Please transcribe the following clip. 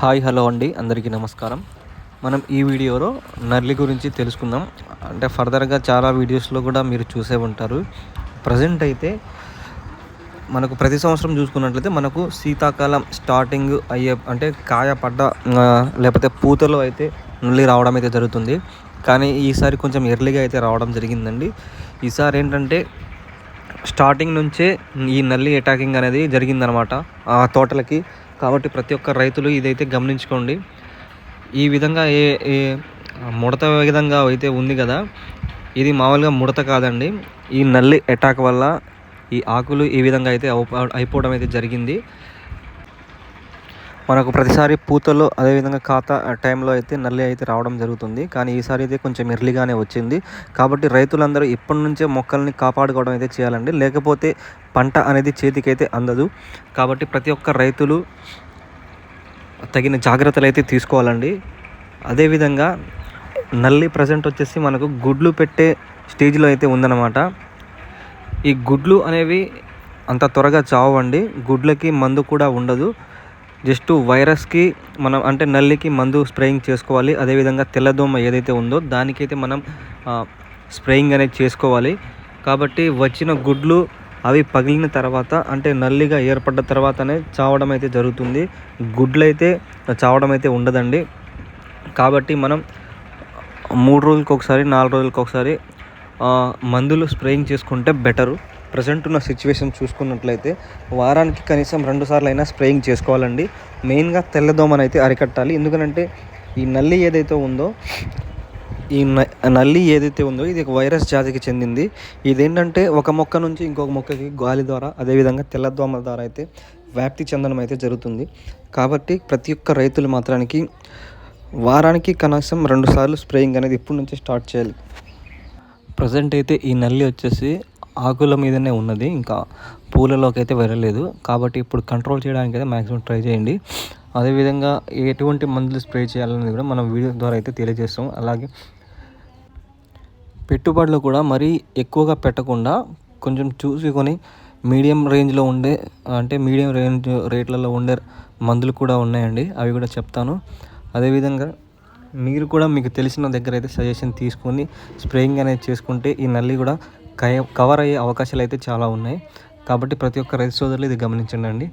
Hi hello అండి. అందరికీ నమస్కారం. మనం ఈ వీడియోలో నల్లి గురించి తెలుసుకుందాం. అంటే ఫర్దర్గా చాలా వీడియోస్లో కూడా మీరు చూసే ఉంటారు. ప్రజెంట్ అయితే మనకు ప్రతి సంవత్సరం చూసుకున్నట్లయితే మనకు శీతాకాలం స్టార్టింగ్ అయ్యే అంటే కాయ పడ్డ లేకపోతే పూతలో అయితే నల్లి రావడం అయితే జరుగుతుంది. కానీ ఈసారి కొంచెం ఎర్లీగా అయితే రావడం జరిగిందండి. ఈసారి ఏంటంటే స్టార్టింగ్ నుంచే ఈ నల్లి అటాకింగ్ అనేది జరిగిందనమాట. ఆ తోటలకి కాబట్టి ప్రతి ఒక్క రైతులు ఇదైతే గమనించుకోండి. ఈ విధంగా ఏ ఏ ముడత విధంగా అయితే ఉంది కదా ఇది మామూలుగా ముడత కాదండి. ఈ నల్లి అటాక్ వల్ల ఈ ఆకులు ఈ విధంగా అయితే అయిపోవడం అయితే జరిగింది. మనకు ప్రతిసారి పూతలో అదేవిధంగా ఖాతా టైంలో అయితే నల్లి అయితే రావడం జరుగుతుంది. కానీ ఈసారి అయితే కొంచెం ఎర్లీగానే వచ్చింది. కాబట్టి రైతులందరూ ఇప్పటి నుంచే మొక్కల్ని కాపాడుకోవడం అయితే చేయాలండి. లేకపోతే పంట అనేది చేతికైతే అందదు. కాబట్టి ప్రతి ఒక్క రైతులు తగిన జాగ్రత్తలు అయితే తీసుకోవాలండి. అదేవిధంగా నల్లి ప్రజెంట్ వచ్చేసి మనకు గుడ్లు పెట్టే స్టేజ్లో అయితే ఉందన్నమాట. ఈ గుడ్లు అనేవి అంత త్వరగా చావండి. గుడ్లకి మందు కూడా ఉండదు. జస్ట్ వైరస్కి మనం అంటే నల్లికి మందు స్ప్రేయింగ్ చేసుకోవాలి. అదేవిధంగా తెల్లదోమ ఏదైతే ఉందో దానికైతే మనం స్ప్రేయింగ్ అనేది చేసుకోవాలి. కాబట్టి వచ్చిన గుడ్లు అవి పగిలిన తర్వాత అంటే నల్లిగా ఏర్పడ్డ తర్వాతనే చావడం అయితే జరుగుతుంది. గుడ్లు అయితే చావడం అయితే ఉండదండి. కాబట్టి మనం మూడు రోజులకు ఒకసారి నాలుగు రోజులకు ఒకసారి మందులు స్ప్రేయింగ్ చేసుకుంటే బెటరు. ప్రజెంట్ ఉన్న సిచ్యువేషన్ చూసుకున్నట్లయితే వారానికి కనీసం రెండు సార్లు అయినా స్ప్రేయింగ్ చేసుకోవాలండి మెయిన్గా తెల్లదోమను అయితే అరికట్టాలి. ఎందుకంటే ఈ నల్లి ఏదైతే ఉందో ఈ నల్లి ఏదైతే ఉందో ఇది ఒక వైరస్ జాతికి చెందింది. ఇదేంటంటే ఒక మొక్క నుంచి ఇంకొక మొక్కకి గాలి ద్వారా అదేవిధంగా తెల్లదోమ ద్వారా అయితే వ్యాప్తి చెందడం అయితే జరుగుతుంది. కాబట్టి ప్రతి ఒక్క రైతులు మాత్రానికి వారానికి కనీసం రెండు సార్లు స్ప్రేయింగ్ అనేది ఇప్పటి నుంచి స్టార్ట్ చేయాలి. ప్రజెంట్ అయితే ఈ నల్లి వచ్చేసి ఆకుల మీదనే ఉన్నది. ఇంకా పూలలోకి అయితే వెళ్ళలేదు కాబట్టి ఇప్పుడు కంట్రోల్ చేయడానికి అయితే మ్యాక్సిమం ట్రై చేయండి. అదేవిధంగా ఎటువంటి మందులు స్ప్రే చేయాలనేది కూడా మనం వీడియో ద్వారా అయితే తెలియజేస్తాం. అలాగే పెట్టుబడులు కూడా మరీ ఎక్కువగా పెట్టకుండా కొంచెం చూసుకొని మీడియం రేంజ్లో ఉండే అంటే మీడియం రేంజ్ రేట్లలో ఉండే మందులు కూడా ఉన్నాయండి. అవి కూడా చెప్తాను. అదేవిధంగా మీరు కూడా మీకు తెలిసిన దగ్గర అయితే సజెషన్ తీసుకొని స్ప్రేయింగ్ అనేది చేసుకుంటే ఈ నల్లి కూడా కవర్ అయ్యే అవకాశాలు అయితే చాలా ఉన్నాయి. కాబట్టి ప్రతి ఒక్క రైతు సోదరులు ఇది గమనించండి అండి